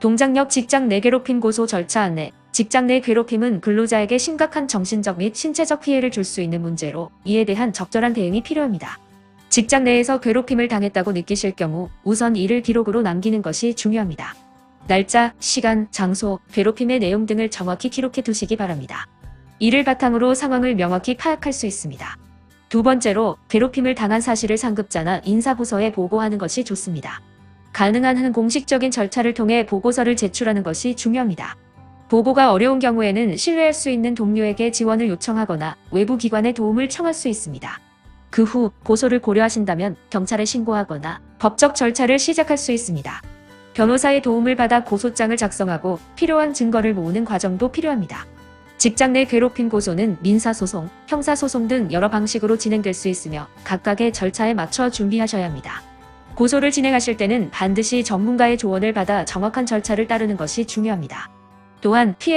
동작역 직장 내 괴롭힘 고소 절차 안내 직장 내 괴롭힘은 근로자에게 심각한 정신적 및 신체적 피해를 줄 수 있는 문제로 이에 대한 적절한 대응이 필요합니다. 직장 내에서 괴롭힘을 당했다고 느끼실 경우 우선 이를 기록으로 남기는 것이 중요합니다. 날짜, 시간, 장소, 괴롭힘의 내용 등을 정확히 기록해 두시기 바랍니다. 이를 바탕으로 상황을 명확히 파악할 수 있습니다. 두 번째로 괴롭힘을 당한 사실을 상급자나 인사부서에 보고하는 것이 좋습니다. 가능한 한 공식적인 절차를 통해 보고서를 제출하는 것이 중요합니다. 보고가 어려운 경우에는 신뢰할 수 있는 동료에게 지원을 요청하거나 외부 기관의 도움을 청할 수 있습니다. 그 후 고소를 고려하신다면 경찰에 신고하거나 법적 절차를 시작할 수 있습니다. 변호사의 도움을 받아 고소장을 작성하고 필요한 증거를 모으는 과정도 필요합니다. 직장 내 괴롭힘 고소는 민사소송, 형사소송 등 여러 방식으로 진행될 수 있으며 각각의 절차에 맞춰 준비하셔야 합니다. 고소를 진행하실 때는 반드시 전문가의 조언을 받아 정확한 절차를 따르는 것이 중요합니다. 또한 피해